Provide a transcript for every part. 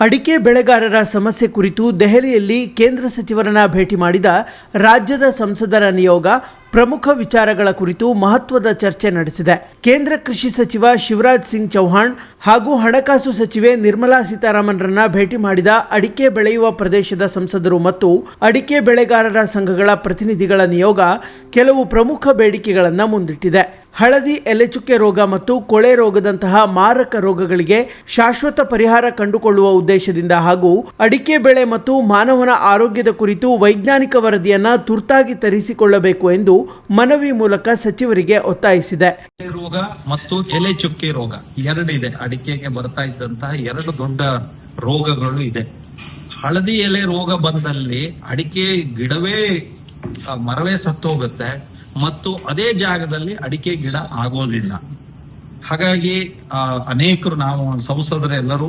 ಅಡಿಕೆ ಬೆಳೆಗಾರರ ಸಮಸ್ಯೆ ಕುರಿತು ದೆಹಲಿಯಲ್ಲಿ ಕೇಂದ್ರ ಸಚಿವರನ್ನ ಭೇಟಿ ಮಾಡಿದ ರಾಜ್ಯದ ಸಂಸದರ ನಿಯೋಗ ಪ್ರಮುಖ ವಿಚಾರಗಳ ಕುರಿತು ಮಹತ್ವದ ಚರ್ಚೆ ನಡೆಸಿದೆ. ಕೇಂದ್ರ ಕೃಷಿ ಸಚಿವ ಶಿವರಾಜ್ ಸಿಂಗ್ ಚೌಹಾಣ್ ಹಾಗೂ ಹಣಕಾಸು ಸಚಿವೆ ನಿರ್ಮಲಾ ಸೀತಾರಾಮನ್ರನ್ನ ಭೇಟಿ ಮಾಡಿದ ಅಡಿಕೆ ಬೆಳೆಯುವ ಪ್ರದೇಶದ ಸಂಸದರು ಮತ್ತು ಅಡಿಕೆ ಬೆಳೆಗಾರರ ಸಂಘಗಳ ಪ್ರತಿನಿಧಿಗಳ ನಿಯೋಗ ಕೆಲವು ಪ್ರಮುಖ ಬೇಡಿಕೆಗಳನ್ನು ಮುಂದಿಟ್ಟಿದೆ. ಹಳದಿ ಎಲೆಚುಕ್ಕೆ ರೋಗ ಮತ್ತು ಕೊಳೆ ರೋಗದಂತಹ ಮಾರಕ ರೋಗಗಳಿಗೆ ಶಾಶ್ವತ ಪರಿಹಾರ ಕಂಡುಕೊಳ್ಳುವ ಉದ್ದೇಶದಿಂದ ಹಾಗೂ ಅಡಿಕೆ ಬೆಳೆ ಮತ್ತು ಮಾನವನ ಆರೋಗ್ಯದ ಕುರಿತು ವೈಜ್ಞಾನಿಕ ವರದಿಯನ್ನು ತುರ್ತಾಗಿ ತರಿಸಿಕೊಳ್ಳಬೇಕು ಎಂದು ಮನವಿ ಮೂಲಕ ಸಚಿವರಿಗೆ ಒತ್ತಾಯಿಸಿದೆ. ರೋಗ ಮತ್ತು ಎಲೆ ಚುಕ್ಕೆ ರೋಗ ಎರಡಿದೆ. ಅಡಿಕೆಗೆ ಬರ್ತಾ ಇದ್ದಂತಹ ಎರಡು ದೊಡ್ಡ ರೋಗಗಳು ಇದೆ. ಹಳದಿ ಎಲೆ ರೋಗ ಬಂದಲ್ಲಿ ಅಡಿಕೆ ಗಿಡವೇ ಮರವೇ ಸತ್ತೋಗುತ್ತೆ ಮತ್ತು ಅದೇ ಜಾಗದಲ್ಲಿ ಅಡಿಕೆ ಗಿಡ ಆಗೋದಿಲ್ಲ. ಹಾಗಾಗಿ ಅನೇಕರು ನಾವು ಸಂಸದರೆಲ್ಲರೂ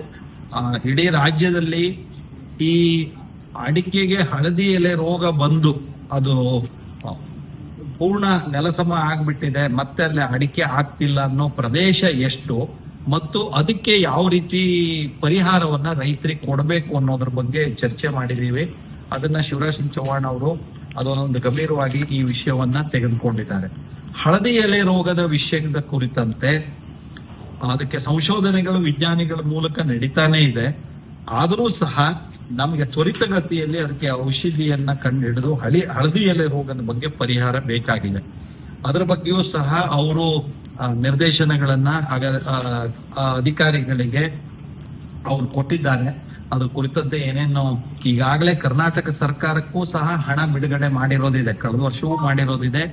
ಇಡೀ ರಾಜ್ಯದಲ್ಲಿ ಈ ಅಡಿಕೆಗೆ ಹಳದಿ ಎಲೆ ರೋಗ ಬಂದು ಅದು ಪೂರ್ಣ ನೆಲಸಮ ಆಗ್ಬಿಟ್ಟಿದೆ, ಮತ್ತೆ ಅಲ್ಲಿ ಅಡಿಕೆ ಆಗ್ತಿಲ್ಲ ಅನ್ನೋ ಪ್ರದೇಶ ಎಷ್ಟು, ಮತ್ತು ಅದಕ್ಕೆ ಯಾವ ರೀತಿ ಪರಿಹಾರವನ್ನ ರೈತರಿಗೆ ಕೊಡಬೇಕು ಅನ್ನೋದ್ರ ಬಗ್ಗೆ ಚರ್ಚೆ ಮಾಡಿದೀವಿ ಅದನ್ನ ಶಿವರಾಜ್ ಸಿಂಗ್ ಚೌಹಾಣ್ ಅವರು ಅದೊಂದು ಗಂಭೀರವಾಗಿ ಈ ವಿಷಯವನ್ನ ತೆಗೆದುಕೊಂಡಿದ್ದಾರೆ. ಹಳದಿ ಎಲೆ ರೋಗದ ವಿಷಯದ ಕುರಿತಂತೆ, ಅದಕ್ಕೆ ಸಂಶೋಧನೆಗಳು, ವಿಜ್ಞಾನಿಗಳ ಮೂಲಕ ನಡೀತಾನೆ ಇದೆ. ಆದರೂ ಸಹ ನಮಗೆ ತ್ವರಿತಗತಿಯಲ್ಲಿ ಅದಕ್ಕೆ ಔಷಧಿಯನ್ನ ಕಂಡುಹಿಡಿದು ಹಳಿ ಹಳದಿ ಎಲೆ ರೋಗದ ಬಗ್ಗೆ ಪರಿಹಾರ ಬೇಕಾಗಿದೆ. ಅದರ ಬಗ್ಗೆಯೂ ಸಹ ಅವರು ನಿರ್ದೇಶನಗಳನ್ನ ಅಧಿಕಾರಿಗಳಿಗೆ ಅವ್ರು ಕೊಟ್ಟಿದ್ದಾರೆ. ಅದ್ರ ಕುರಿತಂತೆ ಏನೇನು ಈಗಾಗಲೇ ಕರ್ನಾಟಕ ಸರ್ಕಾರಕ್ಕೂ ಸಹ ಹಣ ಬಿಡುಗಡೆ ಮಾಡಿರೋದಿದೆ. ಕಳೆದ ವರ್ಷವೂ ಮಾಡಿರೋದಿದೆ.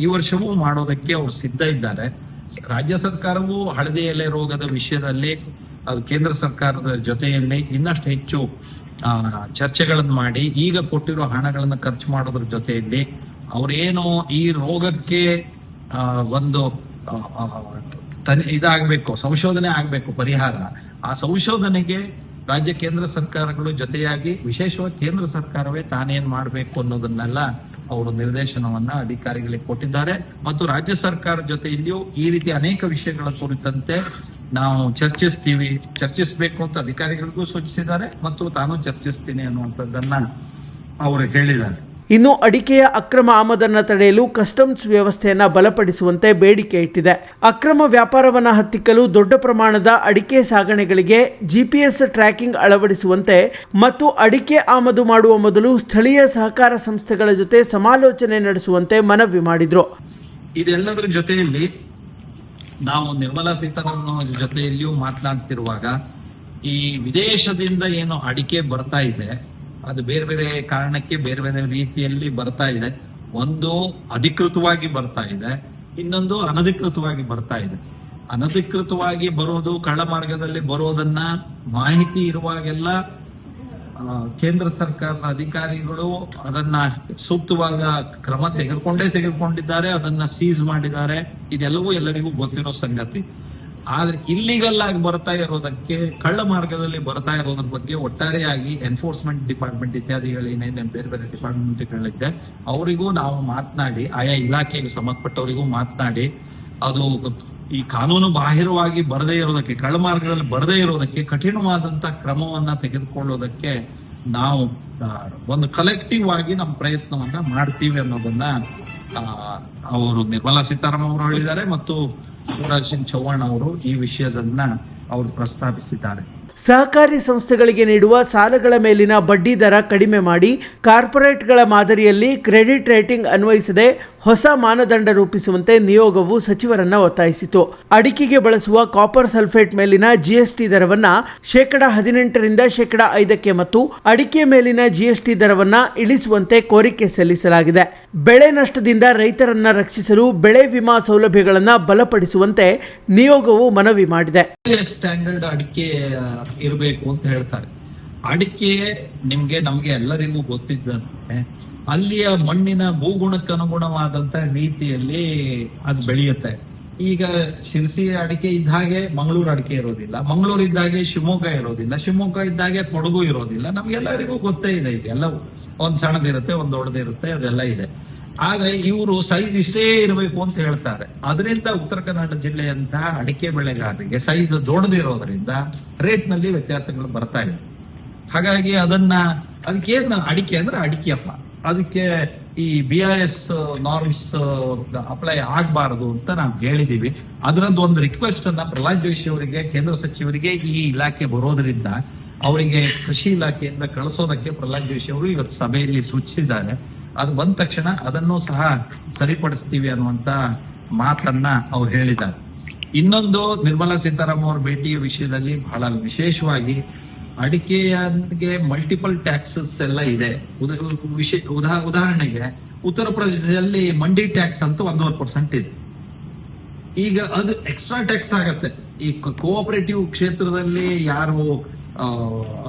ಈ ವರ್ಷವೂ ಮಾಡೋದಕ್ಕೆ ಅವ್ರು ಸಿದ್ಧ ಇದ್ದಾರೆ. ರಾಜ್ಯ ಸರ್ಕಾರವು ಹಳದಿ ಎಲೆ ರೋಗದ ವಿಷಯದಲ್ಲಿ ಅದು ಕೇಂದ್ರ ಸರ್ಕಾರದ ಜೊತೆಯಲ್ಲಿ ಇನ್ನಷ್ಟು ಹೆಚ್ಚು ಚರ್ಚೆಗಳನ್ನು ಮಾಡಿ, ಈಗ ಕೊಟ್ಟಿರೋ ಹಣಗಳನ್ನು ಖರ್ಚು ಮಾಡೋದ್ರ ಜೊತೆಯಲ್ಲಿ ಅವರೇನು ಈ ರೋಗಕ್ಕೆ ಒಂದು ಇದಾಗಬೇಕು, ಸಂಶೋಧನೆ ಆಗಬೇಕು ಪರಿಹಾರ. ಆ ಸಂಶೋಧನೆಗೆ ರಾಜ್ಯ ಕೇಂದ್ರ ಸರ್ಕಾರಗಳು ಜೊತೆಯಾಗಿ ವಿಶೇಷವಾಗಿ ಕೇಂದ್ರ ಸರ್ಕಾರವೇ ತಾನೇನ್ ಮಾಡಬೇಕು ಅನ್ನೋದನ್ನೆಲ್ಲ ಅವರು ನಿರ್ದೇಶನವನ್ನ ಅಧಿಕಾರಿಗಳಿಗೆ ಕೊಟ್ಟಿದ್ದಾರೆ. ಮತ್ತು ರಾಜ್ಯ ಸರ್ಕಾರ ಜೊತೆಯಲ್ಲಿಯೂ ಈ ರೀತಿ ಅನೇಕ ವಿಷಯಗಳ ಕುರಿತಂತೆ ನಾವು ಚರ್ಚಿಸ್ತೀವಿ. ಚರ್ಚಿಸಬೇಕು ಅಂತ ಅಧಿಕಾರಿಗಳಿಗೂ ಸೂಚಿಸಿದ್ದಾರೆ ಮತ್ತು ತಾನು ಚರ್ಚಿಸ್ತೀನಿ ಅನ್ನುವಂಥದ್ದನ್ನ ಅವರು ಹೇಳಿದ್ದಾರೆ. ಇನ್ನು ಅಡಿಕೆಯ ಅಕ್ರಮ ಆಮದನ್ನು ತಡೆಯಲು ಕಸ್ಟಮ್ಸ್ ವ್ಯವಸ್ಥೆಯನ್ನು ಬಲಪಡಿಸುವಂತೆ ಬೇಡಿಕೆ ಇಟ್ಟಿದೆ. ಅಕ್ರಮ ವ್ಯಾಪಾರವನ್ನು ಹತ್ತಿಕ್ಕಲು ದೊಡ್ಡ ಪ್ರಮಾಣದ ಅಡಿಕೆ ಸಾಗಣೆಗಳಿಗೆ ಜಿಪಿಎಸ್ ಟ್ರ್ಯಾಕಿಂಗ್ ಅಳವಡಿಸುವಂತೆ ಮತ್ತು ಅಡಿಕೆ ಆಮದು ಮಾಡುವ ಮೊದಲು ಸ್ಥಳೀಯ ಸಹಕಾರ ಸಂಸ್ಥೆಗಳ ಜೊತೆ ಸಮಾಲೋಚನೆ ನಡೆಸುವಂತೆ ಮನವಿ ಮಾಡಿದ್ರು. ಇದೆಲ್ಲದರ ಜೊತೆಯಲ್ಲಿ ನಾವು ನಿರ್ಮಲಾ ಸೀತಾರಾಮನ್ ಜೊತೆಯಲ್ಲಿಯೂ ಮಾತನಾಡ್ತಿರುವಾಗ ಈ ವಿದೇಶದಿಂದ ಏನು ಅಡಿಕೆ ಬರ್ತಾ ಇದೆ, ಅದು ಬೇರೆ ಬೇರೆ ಕಾರಣಕ್ಕೆ ಬೇರೆ ಬೇರೆ ರೀತಿಯಲ್ಲಿ ಬರ್ತಾ ಇದೆ. ಒಂದು ಅಧಿಕೃತವಾಗಿ ಬರ್ತಾ ಇದೆ, ಇನ್ನೊಂದು ಅನಧಿಕೃತವಾಗಿ ಬರ್ತಾ ಇದೆ. ಅನಧಿಕೃತವಾಗಿ ಬರೋದು ಕಳ್ಳ ಮಾರ್ಗದಲ್ಲಿ ಬರೋದನ್ನ ಮಾಹಿತಿ ಇರುವಾಗೆಲ್ಲ ಕೇಂದ್ರ ಸರ್ಕಾರದ ಅಧಿಕಾರಿಗಳು ಅದನ್ನ ಸೂಕ್ತವಾದ ಕ್ರಮ ತೆಗೆದುಕೊಂಡೇ ತೆಗೆದುಕೊಂಡಿದ್ದಾರೆ, ಅದನ್ನ ಸೀಸ್ ಮಾಡಿದ್ದಾರೆ. ಇದೆಲ್ಲವೂ ಎಲ್ಲರಿಗೂ ಗೊತ್ತಿರೋ ಸಂಗತಿ. ಆದ್ರೆ ಇಲ್ಲಿಗಲ್ ಆಗಿ ಬರ್ತಾ ಇರೋದಕ್ಕೆ, ಕಳ್ಳ ಮಾರ್ಗದಲ್ಲಿ ಬರ್ತಾ ಇರೋದ್ರ ಬಗ್ಗೆ ಒಟ್ಟಾರೆಯಾಗಿ ಎನ್ಫೋರ್ಸ್ಮೆಂಟ್ ಡಿಪಾರ್ಟ್ಮೆಂಟ್ ಇತ್ಯಾದಿಗಳು ಏನೇನು ಬೇರೆ ಬೇರೆ ಡಿಪಾರ್ಟ್ಮೆಂಟ್ಗಳಿದೆ ಅವರಿಗೂ ನಾವು ಮಾತನಾಡಿ, ಆಯಾ ಇಲಾಖೆಗೆ ಸಂಬಂಧಪಟ್ಟವರಿಗೂ ಮಾತನಾಡಿ, ಅದು ಈ ಕಾನೂನು ಬಾಹಿರವಾಗಿ ಬರದೇ ಇರೋದಕ್ಕೆ ಕಳ್ಳ ಮಾರ್ಗದಲ್ಲಿ ಬರದೇ ಇರೋದಕ್ಕೆ, ಕಠಿಣವಾದಂತ ಕ್ರಮವನ್ನ ತೆಗೆದುಕೊಳ್ಳೋದಕ್ಕೆ ನಾವು ಒಂದು ಕಲೆಕ್ಟಿವ್ ಆಗಿ ನಮ್ಮ ಪ್ರಯತ್ನವನ್ನ ಮಾಡ್ತೀವಿ ಅನ್ನೋದನ್ನ ಅವರು ನಿರ್ಮಲಾ ಸೀತಾರಾಮನ್ ಅವರು ಹೇಳಿದ್ದಾರೆ ಮತ್ತು ಶಿವರಾಜ್ ಸಿಂಗ್ ಚೌಹಾಣ್ ಅವರು ಈ ವಿಷಯದನ್ನ ಅವರು ಪ್ರಸ್ತಾಪಿಸಿದ್ದಾರೆ. ಸಹಕಾರಿ ಸಂಸ್ಥೆಗಳಿಗೆ ನೀಡುವ ಸಾಲಗಳ ಮೇಲಿನ ಬಡ್ಡಿ ದರ ಕಡಿಮೆ ಮಾಡಿ ಕಾರ್ಪೊರೇಟ್ಗಳ ಮಾದರಿಯಲ್ಲಿ ಕ್ರೆಡಿಟ್ ರೇಟಿಂಗ್ ಅನ್ವಯಿಸದೆ ಹೊಸ ಮಾನದಂಡ ರೂಪಿಸುವಂತೆ ನಿಯೋಗವು ಸಚಿವರನ್ನ ಒತ್ತಾಯಿಸಿತು. ಅಡಿಕೆಗೆ ಬಳಸುವ ಕಾಪರ್ ಸಲ್ಫೇಟ್ ಮೇಲಿನ ಜಿಎಸ್ಟಿ ದರವನ್ನ ಶೇಕಡ ಹದಿನೆಂಟರಿಂದ ಶೇಕಡ ಐದಕ್ಕೆ ಮತ್ತು ಅಡಿಕೆ ಮೇಲಿನ ಜಿಎಸ್ಟಿ ದರವನ್ನ ಇಳಿಸುವಂತೆ ಕೋರಿಕೆ ಸಲ್ಲಿಸಲಾಗಿದೆ. ಬೆಳೆ ನಷ್ಟದಿಂದ ರೈತರನ್ನ ರಕ್ಷಿಸಲು ಬೆಳೆ ವಿಮಾ ಸೌಲಭ್ಯಗಳನ್ನು ಬಲಪಡಿಸುವಂತೆ ನಿಯೋಗವು ಮನವಿ ಮಾಡಿದೆ. ಸ್ಟ್ಯಾಂಡರ್ಡ್ ಅಡಿಕೆ ಇರಬೇಕು ಅಂತ ಹೇಳ್ತಾರೆ. ಅಡಿಕೆ ನಿಮ್ಗೆ, ನಮ್ಗೆ ಎಲ್ಲರಿಗೂ ಗೊತ್ತಿದ್ದಂತೆ ಅಲ್ಲಿಯ ಮಣ್ಣಿನ ಭೂಗುಣಕ್ಕೆ ಅನುಗುಣವಾದಂತ ರೀತಿಯಲ್ಲಿ ಅದು ಬೆಳೆಯುತ್ತೆ. ಈಗ ಶಿರ್ಸಿ ಅಡಿಕೆ ಇದ್ದ ಹಾಗೆ ಮಂಗಳೂರು ಅಡಿಕೆ ಇರೋದಿಲ್ಲ. ಮಂಗಳೂರು ಇದ್ದಾಗೆ ಶಿವಮೊಗ್ಗ ಇರೋದಿಲ್ಲ. ಶಿವಮೊಗ್ಗ ಇದ್ದಾಗೆ ಕೊಡಗು ಇರೋದಿಲ್ಲ. ನಮ್ಗೆಲ್ಲರಿಗೂ ಗೊತ್ತೇ ಇದೆ ಇದೆಲ್ಲವೂ ಒಂದ್ ಸಣ್ಣದಿರುತ್ತೆ, ಒಂದ್ ದೊಡ್ಡದಿರುತ್ತೆ, ಅದೆಲ್ಲ ಇದೆ. ಆದ್ರೆ ಇವರು ಸೈಜ್ ಇಷ್ಟೇ ಇರಬೇಕು ಅಂತ ಹೇಳ್ತಾರೆ. ಅದರಿಂದ ಉತ್ತರ ಕನ್ನಡ ಜಿಲ್ಲೆಯಂತಹ ಅಡಿಕೆ ಬೆಳೆಗಾರರಿಗೆ ಸೈಜ್ ದೊಡ್ಡದಿರೋದ್ರಿಂದ ರೇಟ್ನಲ್ಲಿ ವ್ಯತ್ಯಾಸಗಳು ಬರ್ತಾ ಇದೆ. ಹಾಗಾಗಿ ಅದನ್ನ, ಅದಕ್ಕೇನು ಅಡಿಕೆ ಅಂದ್ರೆ ಅಡಿಕೆಯಪ್ಪ ಅದಕ್ಕೆ ಈ B I S norms apply ಆಗಬಾರದು ಅಂತ ನಾವು ಹೇಳಿದೀವಿ. ಅದರದ್ದು ಒಂದು ರಿಕ್ವೆಸ್ಟ್ ಅನ್ನ ಪ್ರಹ್ಲಾದ್ ಜೋಶಿ ಅವರಿಗೆ, ಕೇಂದ್ರ ಸಚಿವರಿಗೆ ಈ ಇಲಾಖೆ ಬರೋದ್ರಿಂದ ಅವರಿಗೆ ಕೃಷಿ ಇಲಾಖೆಯಿಂದ ಕಳಿಸೋದಕ್ಕೆ ಪ್ರಹ್ಲಾದ್ ಜೋಶಿ ಅವರು ಇವತ್ತು ಸಭೆಯಲ್ಲಿ ಸೂಚಿಸಿದ್ದಾರೆ. ಅದು ಬಂದ ತಕ್ಷಣ ಅದನ್ನು ಸಹ ಸರಿಪಡಿಸ್ತೀವಿ ಅನ್ನುವಂತ ಮಾತನ್ನ ಅವ್ರು ಹೇಳಿದ್ದಾರೆ. ಇನ್ನೊಂದು ನಿರ್ಮಲಾ ಸೀತಾರಾಮನ್ ಅವರ ಭೇಟಿಯ ವಿಷಯದಲ್ಲಿ ಬಹಳ ವಿಶೇಷವಾಗಿ ಅಡಿಕೆಗೆ ಮಲ್ಟಿಪಲ್ ಟ್ಯಾಕ್ಸಸ್ ಎಲ್ಲ ಇದೆ. ಉದ- ವಿಶೇ- ಉದಾ- ಉದಾಹರಣೆಗೆ ಉತ್ತರ ಪ್ರದೇಶದಲ್ಲಿ ಮಂಡಿ ಟ್ಯಾಕ್ಸ್ ಅಂತ ಒಂದೂವರೆ ಪರ್ಸೆಂಟ್ ಇದೆ. ಈಗ ಅದು ಎಕ್ಸ್ಟ್ರಾ ಟ್ಯಾಕ್ಸ್ ಆಗತ್ತೆ. ಈ ಕೋಆಪರೇಟಿವ್ ಕ್ಷೇತ್ರದಲ್ಲಿ ಯಾರು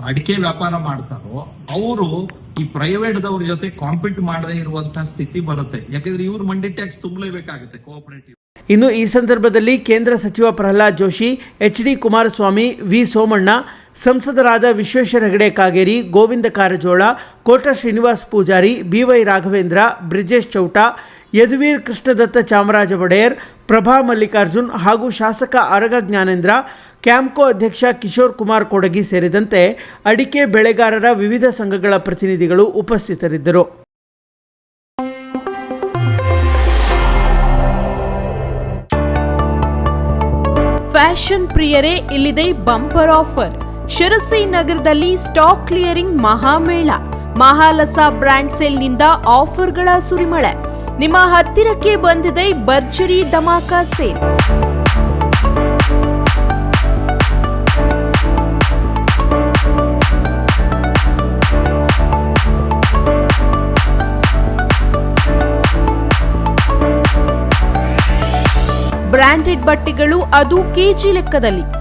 ಅಡಿಕೆ ವ್ಯಾಪಾರ ಮಾಡ್ತಾರೋ, ಅವರು ಈ ಪ್ರೈವೇಟ್ ದವ್ರ ಜೊತೆ ಕಾಂಪೀಟ್ ಮಾಡದೇ ಇರುವಂತಹ ಸ್ಥಿತಿ ಬರುತ್ತೆ. ಯಾಕಂದ್ರೆ ಇವ್ರು ಮಂಡಿ ಟ್ಯಾಕ್ಸ್ ತುಂಬಲೇಬೇಕಾಗುತ್ತೆ ಕೋಆಪರೇಟಿವ್ ಇನ್ನು ಈ ಸಂದರ್ಭದಲ್ಲಿ ಕೇಂದ್ರ ಸಚಿವ Pralhad Joshi, H D Kumaraswamy, V Somanna ಸಂಸದರಾದ ವಿಶ್ವೇಶ್ವರ ಹೆಗಡೆ ಕಾಗೇರಿ, ಗೋವಿಂದ ಕಾರಜೋಳ, ಕೋಟ ಶ್ರೀನಿವಾಸ್ ಪೂಜಾರಿ ಬಿವೈ ರಾಘವೇಂದ್ರ, ಬ್ರಿಜೇಶ್ ಚೌಟ, ಯದುವೀರ್ ಕೃಷ್ಣದತ್ತ ಚಾಮರಾಜ ಒಡೆಯರ್, ಪ್ರಭಾ ಮಲ್ಲಿಕಾರ್ಜುನ್ ಹಾಗೂ ಶಾಸಕ ಅರಗ ಜ್ಞಾನೇಂದ್ರ, ಕ್ಯಾಂಪ್ಕೋ ಅಧ್ಯಕ್ಷ ಕಿಶೋರ್ ಕುಮಾರ್ ಕೊಡಗಿ ಸೇರಿದಂತೆ ಅಡಿಕೆ ಬೆಳೆಗಾರರ ವಿವಿಧ ಸಂಘಗಳ ಪ್ರತಿನಿಧಿಗಳು ಉಪಸ್ಥಿತರಿದ್ದರು. ಫ್ಯಾಷನ್ ಪ್ರಿಯರೇ, ಇಲ್ಲಿದೆ ಬಂಪರ್ ಆಫರ್. ಶಿರಸಿ ನಗರದಲ್ಲಿ ಸ್ಟಾಕ್ ಕ್ಲಿಯರಿಂಗ್ ಮಹಾಮೇಳ. ಮಹಾಲಸ ಬ್ರ್ಯಾಂಡ್ ಸೇಲ್ನಿಂದ ಆಫರ್ಗಳ ಸುರಿಮಳೆ. ನಿಮ್ಮ ಹತ್ತಿರಕ್ಕೆ ಬಂದಿದೆ ಭರ್ಜರಿ ಧಮಾಕ ಸೇಲ್. ಬ್ರಾಂಡೆಡ್ ಬಟ್ಟೆಗಳು ಅದು ಕೆಜಿ ಲೆಕ್ಕದಲ್ಲಿ.